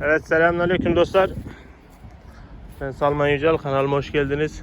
Evet selamünaleyküm dostlar. Ben Salman Yücel kanalıma hoş geldiniz.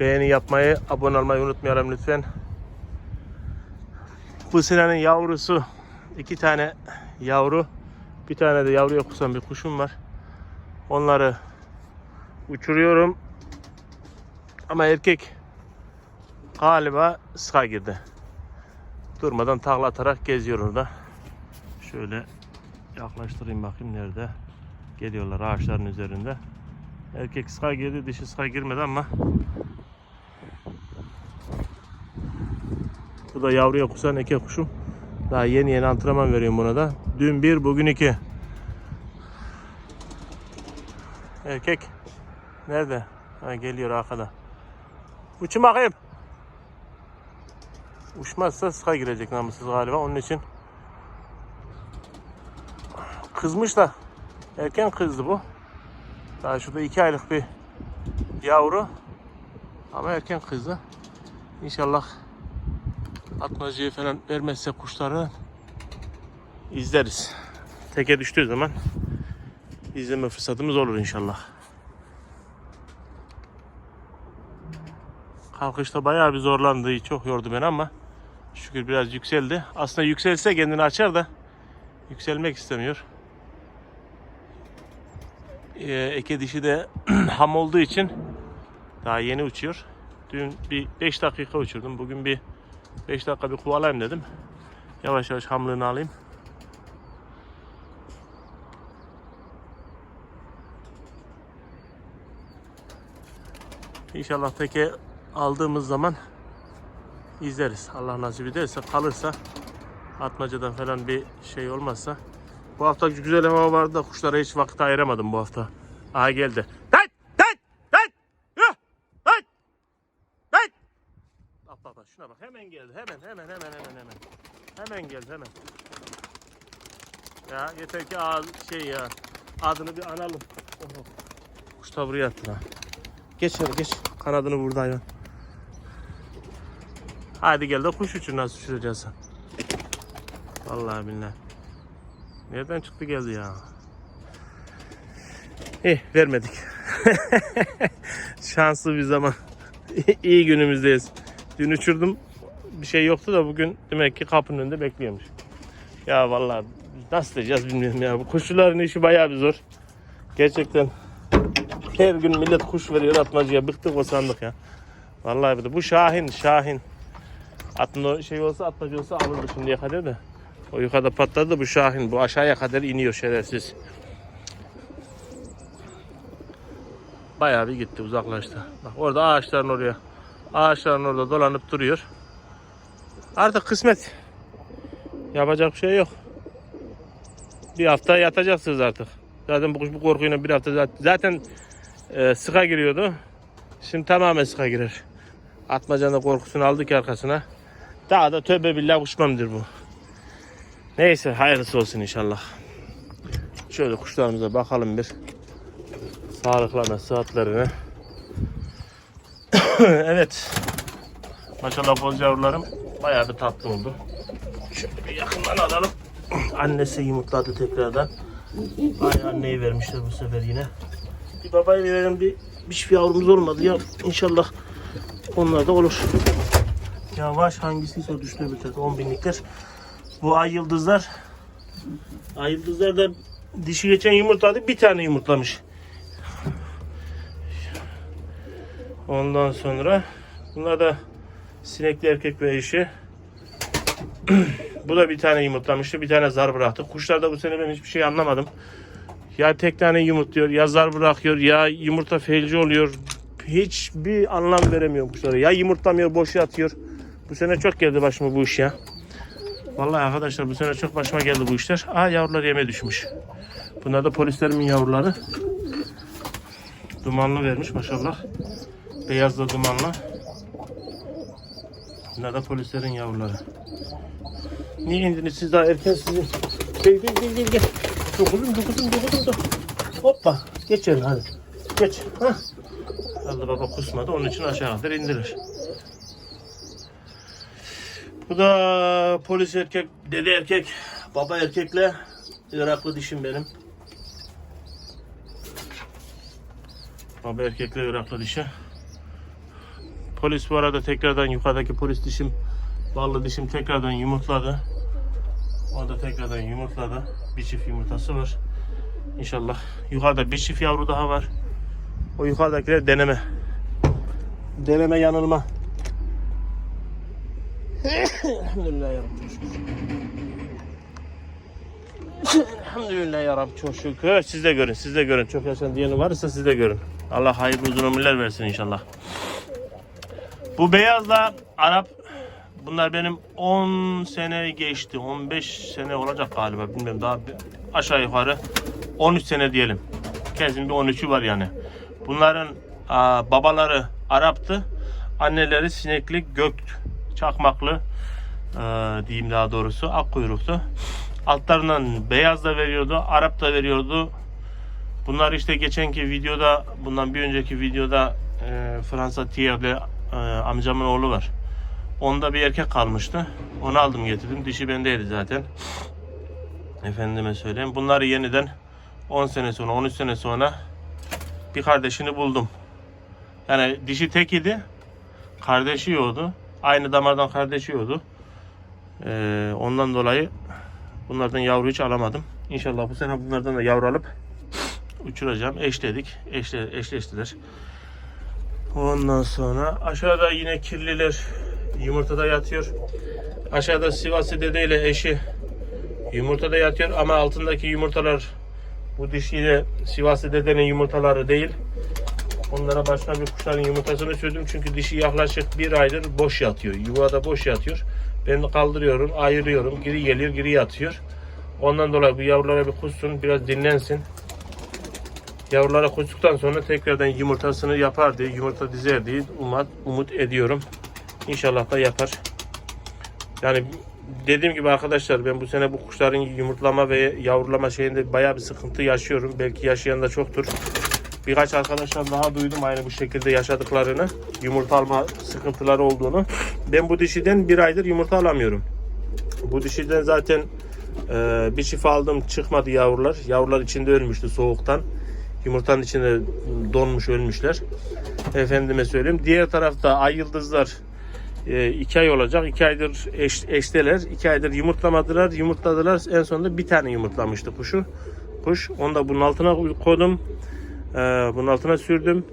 Beğeni yapmayı, abone olmayı unutmayalım lütfen. Bu senenin yavrusu iki tane yavru, bir tane de yavruya kusan bir kuşum var. Onları uçuruyorum. Ama erkek galiba sıka girdi. Durmadan takla atarak geziyor orada. Şöyle yaklaştırayım bakayım nerede. Geliyorlar ağaçların üzerinde. Erkek sıka girdi, dişi sıka girmedi ama bu da yavruya kusan eke kuşum. Daha yeni yeni antrenman veriyorum buna da. Dün bir, bugün iki. Erkek nerede? Ha, geliyor arkada. Uçun bakayım. Uçmazsa sıka girecek namussuz galiba. Onun için kızmış da erken kızdı bu. Daha şurada iki aylık bir yavru. Ama erken kızdı. İnşallah atmacıyı falan vermezse kuşları izleriz. Teke düştüğü zaman izleme fırsatımız olur inşallah. Kalkışta bayağı bir zorlandı. Çok yordu beni ama şükür biraz yükseldi. Aslında yükselse kendini açar da yükselmek istemiyor. Ee, eke dişi de ham olduğu için daha yeni uçuyor. Dün bir 5 dakika uçurdum. Bugün bir 5 dakika bir kovalayayım dedim. Yavaş yavaş hamlığını alayım. İnşallah teke aldığımız zaman izleriz. Allah nasip ederse kalırsa atmacadan falan bir şey olmazsa. Bu hafta güzel hava vardı da kuşlara hiç vakit ayıramadım bu hafta. Aha geldi. Tat! Tat! Yuh! Tat! Tat! Bak bak bak şuna bak hemen geldi hemen hemen hemen hemen hemen. Hemen geldi hemen. Ya yeter ki ağız şey ya adını bir analım. Oho. Kuş da buraya attı ha. Geç hadi geç. Kanadını vurdu hayvan. Hadi gel de kuş uçur nasıl uçuracaksın. Vallahi billahi. Nereden çıktı geldi ya? Eh vermedik. Şanslı bir zaman. İyi günümüzdeyiz. Dün uçurdum. Bir şey yoktu da bugün demek ki kapının önünde bekliyormuş. Ya vallahi nasıl diyeceğiz bilmiyorum ya. Bu kuşçuların işi bayağı bir zor. Gerçekten her gün millet kuş veriyor atmacıya. Bıktık o sandık ya. Vallahi bir de bu Şahin, Şahin. Atın şey olsa atmacı olsa alırdı şimdiye kadar da. O yukarıda patladı bu Şahin. Bu aşağıya kadar iniyor şerefsiz. Bayağı bir gitti uzaklaştı. Bak orada ağaçların oraya. Ağaçların orada dolanıp duruyor. Artık kısmet. Yapacak bir şey yok. Bir hafta yatacaksınız artık. Zaten bu kuş bu korkuyla bir hafta zaten, e, sıka giriyordu. Şimdi tamamen sıka girer. Atmacanın korkusunu aldık arkasına. Daha da tövbe billah uçmamdır bu. Neyse hayırlısı olsun inşallah. Şöyle kuşlarımıza bakalım bir. Sağlıklarına, sıhhatlerine. evet. Maşallah boz yavrularım bayağı bir tatlı oldu. Şöyle bir yakından alalım. Annesi yumurtladı tekrardan. Ay anneyi vermişler bu sefer yine. Bir babaya verelim bir bir yavrumuz olmadı ya. İnşallah onlar da olur. Yavaş hangisiyse düştü bir tek 10 binlikler. Bu ay yıldızlar. Ay yıldızlar da dişi geçen yumurtladı bir tane yumurtlamış. Ondan sonra bunlar da sinekli erkek ve eşi. bu da bir tane yumurtlamıştı. Bir tane zar bıraktı. Kuşlar da bu sene ben hiçbir şey anlamadım. Ya tek tane yumurtluyor, ya zar bırakıyor, ya yumurta felci oluyor. Hiçbir anlam veremiyorum kuşlara. Ya yumurtlamıyor, boş yatıyor. Bu sene çok geldi başıma bu iş ya. Vallahi arkadaşlar bu sene çok başıma geldi bu işler. Aa yavrular yeme düşmüş. Bunlar da polislerimin yavruları. Dumanlı vermiş maşallah. Beyaz da dumanlı. Bunlar da polislerin yavruları. Niye indiniz siz daha erken sizin? Gel gel gel gel. gel. Dokuzum dokuzum dokuzum. dokuzum. Hoppa. Geç öyle hadi. Geç. Hah. Allah baba kusmadı onun için aşağı kadar indirir. Bu da polis erkek, dede erkek, baba erkekle Iraklı dişim benim. Baba erkekle Iraklı dişi. Polis bu arada tekrardan yukarıdaki polis dişim, ballı dişim tekrardan yumurtladı. O da tekrardan yumurtladı. Bir çift yumurtası var. İnşallah. Yukarıda bir çift yavru daha var. O yukarıdakiler deneme. Deneme yanılma. Elhamdülillah ya Rabbi. Elhamdülillah ya Rabbi çok şükür. Siz de görün, siz de görün. Çok yaşayan diyeni varsa siz de görün. Allah hayırlı uzun ömürler versin inşallah. Bu beyazla Arap bunlar benim 10 sene geçti. 15 sene olacak galiba. Bilmiyorum daha aşağı yukarı 13 sene diyelim. Kesin bir 13'ü var yani. Bunların aa, babaları Arap'tı. Anneleri sinekli gök çakmaklı ee, diyeyim daha doğrusu ak kuyruktu. Altlarından beyaz da veriyordu, Arap da veriyordu. Bunlar işte geçenki videoda, bundan bir önceki videoda e, Fransa Tier'de e, amcamın oğlu var. Onda bir erkek kalmıştı. Onu aldım getirdim. Dişi bendeydi zaten. Efendime söyleyeyim. Bunları yeniden 10 sene sonra, 13 sene sonra bir kardeşini buldum. Yani dişi tek idi. Kardeşi yoktu. Aynı damardan kardeşi yoktu. Ee, ondan dolayı bunlardan yavru hiç alamadım. İnşallah bu sene bunlardan da yavru alıp uçuracağım. Eşledik. Eşle, eşleştiler. Ondan sonra aşağıda yine kirliler yumurtada yatıyor. Aşağıda Sivaslı dede ile eşi yumurtada yatıyor ama altındaki yumurtalar bu dişiyle Sivaslı dedenin yumurtaları değil. Onlara başka bir kuşların yumurtasını sürdüm çünkü dişi yaklaşık bir aydır boş yatıyor. Yuvada boş yatıyor. Ben kaldırıyorum, ayırıyorum. Geri geliyor, geri yatıyor. Ondan dolayı bu yavrulara bir kussun, biraz dinlensin. Yavrulara kustuktan sonra tekrardan yumurtasını yapar diye, yumurta dizer diye umut, umut ediyorum. İnşallah da yapar. Yani dediğim gibi arkadaşlar ben bu sene bu kuşların yumurtlama ve yavrulama şeyinde bayağı bir sıkıntı yaşıyorum. Belki yaşayan da çoktur. Birkaç arkadaşlar daha duydum aynı bu şekilde yaşadıklarını. Yumurta alma sıkıntıları olduğunu. Ben bu dişiden bir aydır yumurta alamıyorum. Bu dişiden zaten e, bir çift aldım çıkmadı yavrular. Yavrular içinde ölmüştü soğuktan. Yumurtanın içinde donmuş ölmüşler. Efendime söyleyeyim. Diğer tarafta ay yıldızlar e, iki ay olacak. iki aydır eş, eşteler. iki aydır yumurtlamadılar. Yumurtladılar. En sonunda bir tane yumurtlamıştı kuşu. Kuş. Onu da bunun altına koydum. Ee, bunun altına sürdüm.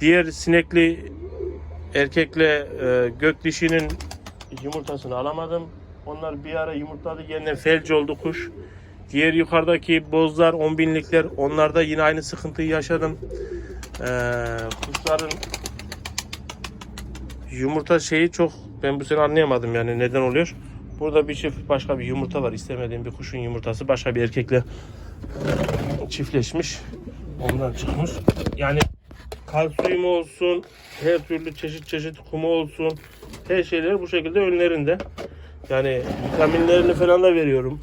Diğer sinekli erkekle e, gök dişinin yumurtasını alamadım. Onlar bir ara yumurtladı. Yeniden felç oldu kuş. Diğer yukarıdaki bozlar, on binlikler onlarda yine aynı sıkıntıyı yaşadım. Ee, kuşların yumurta şeyi çok ben bu sene anlayamadım yani neden oluyor. Burada bir çift başka bir yumurta var. istemediğim bir kuşun yumurtası başka bir erkekle çiftleşmiş. Ondan çıkmış. Yani kalsiyum olsun, her türlü çeşit çeşit kumu olsun, her şeyleri bu şekilde önlerinde. Yani vitaminlerini falan da veriyorum.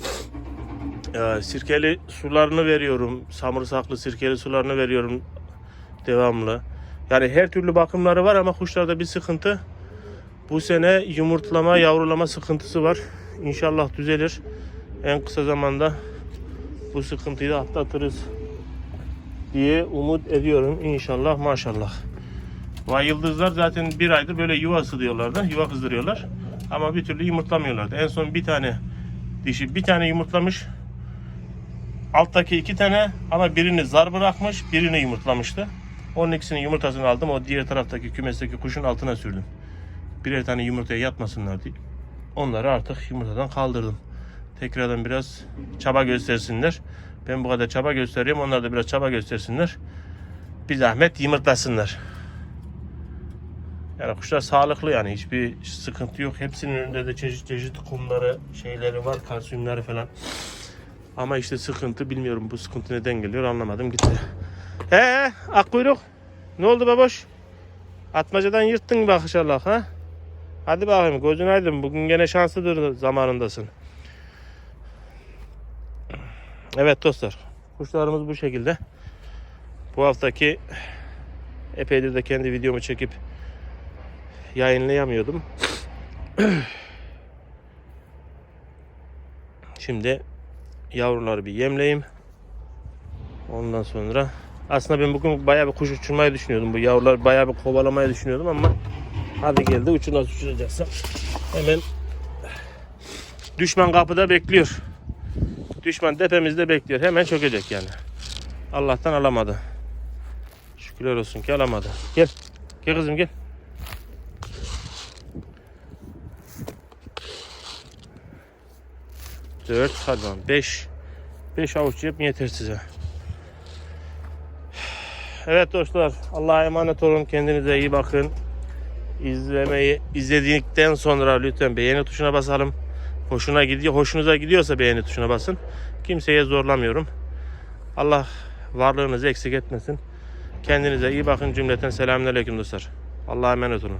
Ee, sirkeli sularını veriyorum. Samırsaklı sirkeli sularını veriyorum devamlı. Yani her türlü bakımları var ama kuşlarda bir sıkıntı. Bu sene yumurtlama, yavrulama sıkıntısı var. İnşallah düzelir. En kısa zamanda bu sıkıntıyı da atlatırız diye umut ediyorum. İnşallah maşallah. Vay yıldızlar zaten bir aydır böyle yuva ısıtıyorlardı. Yuva kızdırıyorlar. Ama bir türlü yumurtlamıyorlardı. En son bir tane dişi bir tane yumurtlamış. Alttaki iki tane ama birini zar bırakmış, birini yumurtlamıştı. Onun ikisinin yumurtasını aldım. O diğer taraftaki kümesteki kuşun altına sürdüm. Birer tane yumurtaya yatmasınlar diye. Onları artık yumurtadan kaldırdım. Tekrardan biraz çaba göstersinler. Ben bu kadar çaba gösteriyorum. Onlar da biraz çaba göstersinler. Bir zahmet yumurtlasınlar. Yani kuşlar sağlıklı yani hiçbir sıkıntı yok. Hepsinin önünde de çeşit çeşit kumları, şeyleri var, kalsiyumları falan. Ama işte sıkıntı bilmiyorum bu sıkıntı neden geliyor anlamadım gitti. He akkuyruk. Ne oldu baboş? Atmacadan yırttın bak inşallah ha. Hadi bakayım gözün aydın. Bugün gene şanslıdır zamanındasın. Evet dostlar. Kuşlarımız bu şekilde. Bu haftaki epeydir de kendi videomu çekip yayınlayamıyordum. Şimdi yavruları bir yemleyeyim. Ondan sonra Aslında ben bugün bayağı bir kuş uçurmayı düşünüyordum. Bu yavrular bayağı bir kovalamayı düşünüyordum ama hadi geldi uçur nasıl hemen düşman kapıda bekliyor. Düşman tepemizde bekliyor. Hemen çökecek yani. Allah'tan alamadı. Şükürler olsun ki alamadı. Gel. Gel kızım gel. Dört, hadi bakalım. Beş. Beş avuç yap yeter size. Evet dostlar. Allah'a emanet olun. Kendinize iyi bakın. İzlemeyi izledikten sonra lütfen beğeni tuşuna basalım. Hoşuna gidiyor, hoşunuza gidiyorsa beğeni tuşuna basın. Kimseye zorlamıyorum. Allah varlığınızı eksik etmesin. Kendinize iyi bakın cümleten selamünaleyküm dostlar. Allah'a emanet olun.